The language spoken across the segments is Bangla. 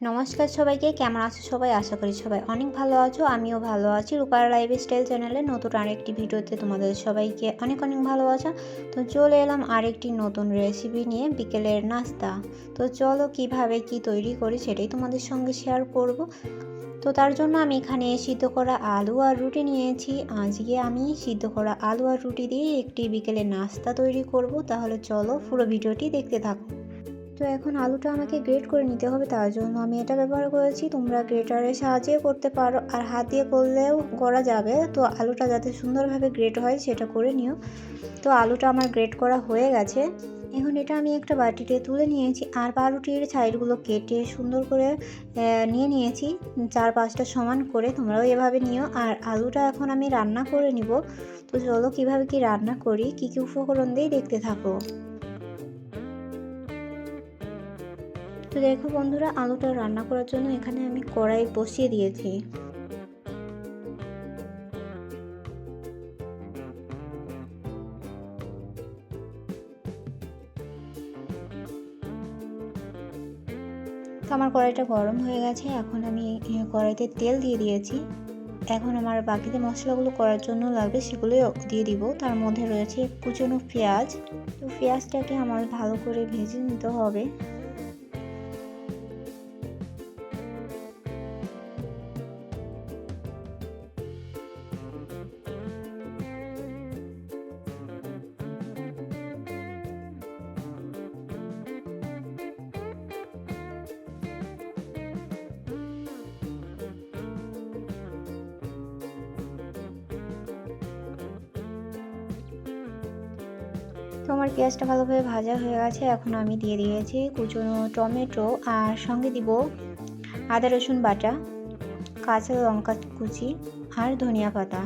নমস্কার সবাইকে, কেমন আছো সবাই? আশা করি সবাই অনেক ভালো আছো, আমিও ভালো আছি। রূপার লাইফ স্টাইল চ্যানেলে নতুন আরেকটি ভিডিওতে তোমাদের সবাইকে অনেক অনেক ভালোবাসা। তো চলে এলাম আরেকটি নতুন রেসিপি নিয়ে বিকেলের নাস্তা। তো চলো কীভাবে কি তৈরি করি সেটাই তোমাদের সঙ্গে শেয়ার করব। তো তার জন্য আমি এখানে সিদ্ধ করা আলু আর রুটি নিয়েছি। আজকে আমি সিদ্ধ করা আলু আর রুটি দিয়ে একটি বিকেলের নাস্তা তৈরি করব। তাহলে চলো পুরো ভিডিওটি দেখতে থাকো। তো এখন আলুটা আমাকে গ্রেট করে নিতে হবে তার জন্য। আমি এটা ব্যবহার করেছি, তোমরা গ্রেটারের সাহায্যে করতে পারো। আর হাত দিয়ে করলেও করা যাবে। তো আলুটা যাতে সুন্দরভাবে গ্রেট হয় সেটা করে নিও। তো আলুটা আমার গ্রেট করা হয়ে গেছে। এখন এটা আমি একটা বাটিতে তুলে নিয়েছি। আর পাউরুটির সাইডগুলো কেটে সুন্দর করে নিয়ে নিয়েছি। চার পাঁচটা সমান করে তোমরাও এভাবে নিও। আর আলুটা এখন আমি রান্না করে নিব। তো চলো কীভাবে কি রান্না করি, কী কী উপকরণ দিয়ে দেখতে থাকো। তো দেখো বন্ধুরা, আলুটা রান্না করার জন্য এখানে আমি কড়াই বসিয়ে দিয়েছি। তো আমার কড়াইটা গরম হয়ে গেছে, এখন আমি কড়াইতে তেল দিয়ে দিয়েছি। এখন আমার বাকিতে মশলাগুলো করার জন্য লাগবে সেগুলোই দিয়ে দিব। তার মধ্যে রয়েছে কুচনো পেঁয়াজ। তো পেঁয়াজটাকে আমার ভালো করে ভেজে নিতে হবে। তো আমার পেঁয়াজটা ভালোভাবে ভাজা হয়ে গেছে, এখন আমি দিয়ে দিয়েছি কুচনো টমেটো আর সঙ্গে দিব আদা রসুন বাটা, কাঁচা লঙ্কা কুচি আর ধনিয়া পাতা।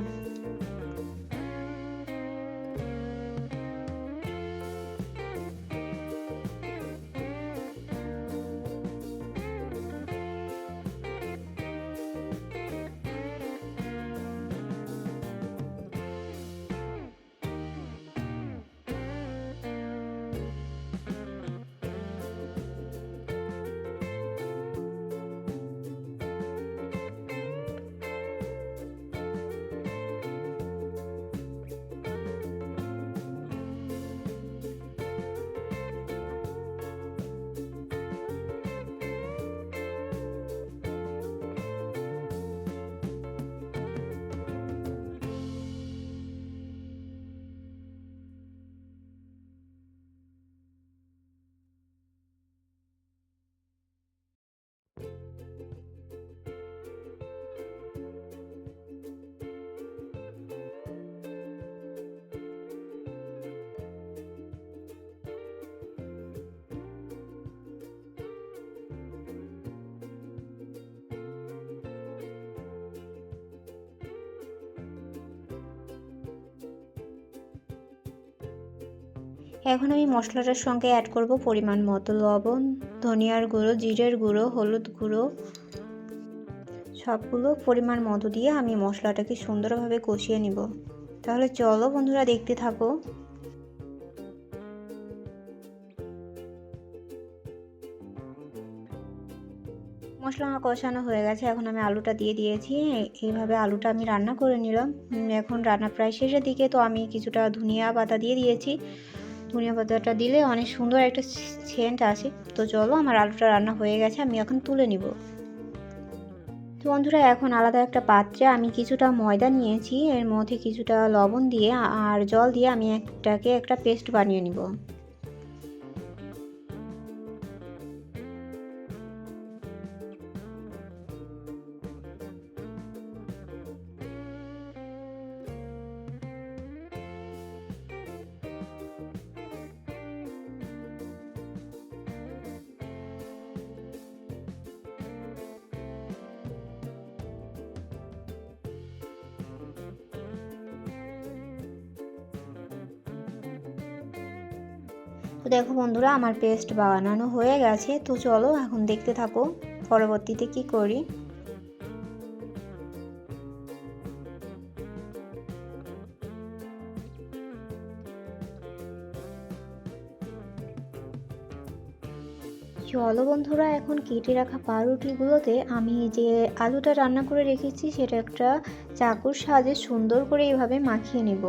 এখন আমি মশলাটার সঙ্গে অ্যাড করব পরিমাণ মতো লবণ, ধনিয়ার গুঁড়ো, জিরের গুঁড়ো, হলুদ গুঁড়ো। সবগুলো পরিমাণ মতো দিয়ে আমি মশলাটাকে সুন্দরভাবে কষিয়ে নিব। তাহলে চলো বন্ধুরা দেখতে থাকো। মশলা আমার কষানো হয়ে গেছে, এখন আমি আলুটা দিয়ে দিয়েছি। এইভাবে আলুটা আমি রান্না করে নিলাম। এখন রান্না প্রায় শেষের দিকে, তো আমি কিছুটা ধনিয়া পাতা দিয়ে দিয়েছি। ধনিয়া পাতাটা দিলে অনেক সুন্দর একটা সেন্ট আসে। তো চলো, আমার আলুটা রান্না হয়ে গেছে, আমি এখন তুলে নিব। তো বন্ধুরা, এখন আলাদা একটা পাত্রে আমি কিছুটা ময়দা নিয়েছি। এর মধ্যে কিছুটা লবণ দিয়ে আর জল দিয়ে আমি একটাকে একটা পেস্ট বানিয়ে নিব। তো দেখো বন্ধুরা, আমার পেস্ট বানানো হয়ে গেছে। তো চলো এখন দেখতে থাকো, পরবর্তীতে কি করি? চলো বন্ধুরা, এখন কেটে রাখা পাউরুটিগুলোতে আমি যে আলুটা রান্না করে রেখেছি, সেটা একটা চাকুর সাহায্যে সুন্দর করে এইভাবে মাখিয়ে নেব।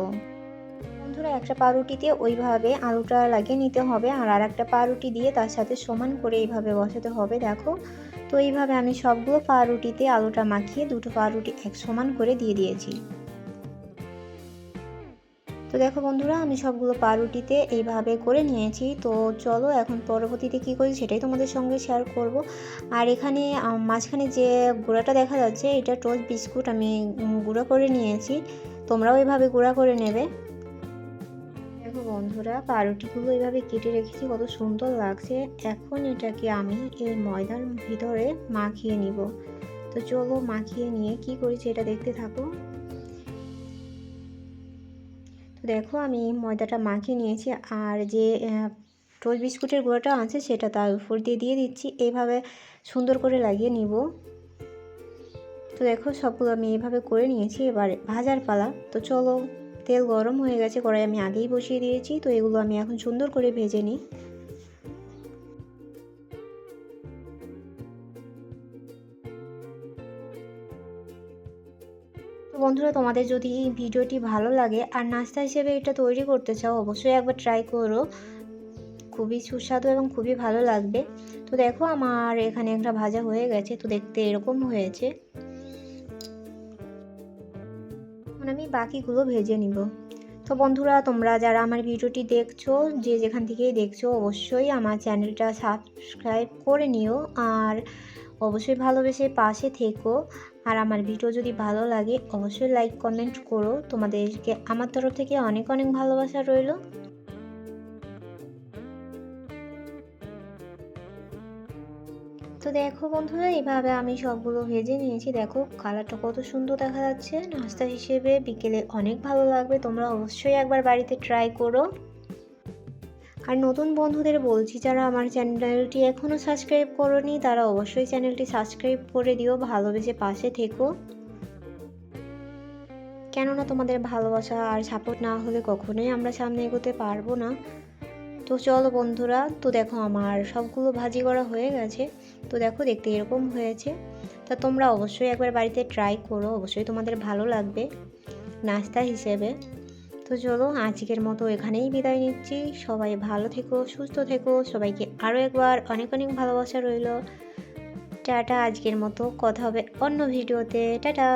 বন্ধুরা একটা পাউরুটিতে ওইভাবে আলুটা লাগিয়ে নিতে হবে আর আর একটা পাউরুটি দিয়ে তার সাথে সমান করে এইভাবে বসাতে হবে, দেখো। তো এইভাবে আমি সবগুলো পাউরুটিতে আলুটা মাখিয়ে দুটো পাউরুটি এক সমান করে দিয়ে দিয়েছি। তো দেখো বন্ধুরা, আমি সবগুলো পাউরুটিতে এইভাবে করে নিয়েছি। তো চলো এখন পরবর্তীতে কী করি সেটাই তোমাদের সঙ্গে শেয়ার করব। আর এখানে মাঝখানে যে গুঁড়াটা দেখা যাচ্ছে, এটা টোস্ট বিস্কুট আমি গুঁড়া করে নিয়েছি। তোমরাও এইভাবে গুঁড়া করে নেবে। বন্ধুরা পাউরুটিগুলো এভাবে কেটে রেখেছি, কত সুন্দর লাগছে। এখন এটাকে আমি এই ময়দার ভিতরে মাখিয়ে নিব। তো চলো মাখিয়ে নিয়ে কি করেছি এটা দেখতে থাকো। তো দেখো, আমি ময়দাটা মাখিয়ে নিয়েছি, আর যে টোস্ট বিস্কুটের গুঁড়োটা আছে সেটা তার উপর দিয়ে দিয়ে দিচ্ছি। এইভাবে সুন্দর করে লাগিয়ে নিব। তো দেখো, সবগুলো আমি এইভাবে করে নিয়েছি। এবারে ভাজার পালা। তো চলো তেল গরম হয়ে গেছে, কড়াই আমি আগেই বসিয়ে দিয়েছি, তো এগুলো আমি এখন সুন্দর করে ভেজে নিই। তো বন্ধুরা, তোমাদের যদি এই ভিডিওটি ভালো লাগে আর নাস্তা হিসেবে এটা তৈরি করতে চাও, অবশ্যই একবার ট্রাই করো। খুবই সুস্বাদু এবং খুবই ভালো লাগবে। তো দেখো, আমার এখানে একটা ভাজা হয়ে গেছে, তো দেখতে এরকম হয়েছে। বাকিগুলো ভেজে নিব। তো বন্ধুরা, তোমরা যারা আমার ভিডিওটি দেখছ, যে যেখান থেকেই দেখছ, অবশ্যই আমার চ্যানেলটা সাবস্ক্রাইব করে নিও আর অবশ্যই ভালোবেসে পাশে থেকো। আর আমার ভিডিও যদি ভালো লাগে, অবশ্যই লাইক, কমেন্ট করো। তোমাদেরকে, আমার তরফ থেকে অনেক অনেক ভালোবাসা রইল। তো দেখো বন্ধুরা এইভাবে আমি সবগুলো ভেজে নিয়েছি। দেখো, কালারটা কত সুন্দর দেখা যাচ্ছে। নাস্তা হিসেবে বিকেলে অনেক ভালো লাগবে। তোমরা অবশ্যই একবার বাড়িতে ট্রাই করো। আর নতুন বন্ধুদের বলছি, যারা আমার চ্যানেলটি এখনও সাবস্ক্রাইব করনি, তারা অবশ্যই চ্যানেলটি সাবস্ক্রাইব করে দিও, ভালোবেসে পাশে থেকো। কেননা তোমাদের ভালোবাসা আর সাপোর্ট না হলে কখনোই আমরা সামনে এগোতে পারব না। তো চলো বন্ধুরা, তো দেখো আমার সবগুলো ভাজি করা হয়ে গেছে। তো দেখো দেখতে এরকম হয়েছে। তা তোমরা অবশ্যই একবার বাড়িতে ট্রাই করো, অবশ্যই তোমাদের ভালো লাগবে নাস্তা হিসেবে। তো চলো আজকের মতো এখানেই বিদায় নিচ্ছি। সবাই ভালো থেকো, সুস্থ থেকো। সবাইকে আরও একবার অনেক অনেক ভালোবাসা রইল। টাটা, আজকের মতো। কথা হবে অন্য ভিডিওতে। টাটা!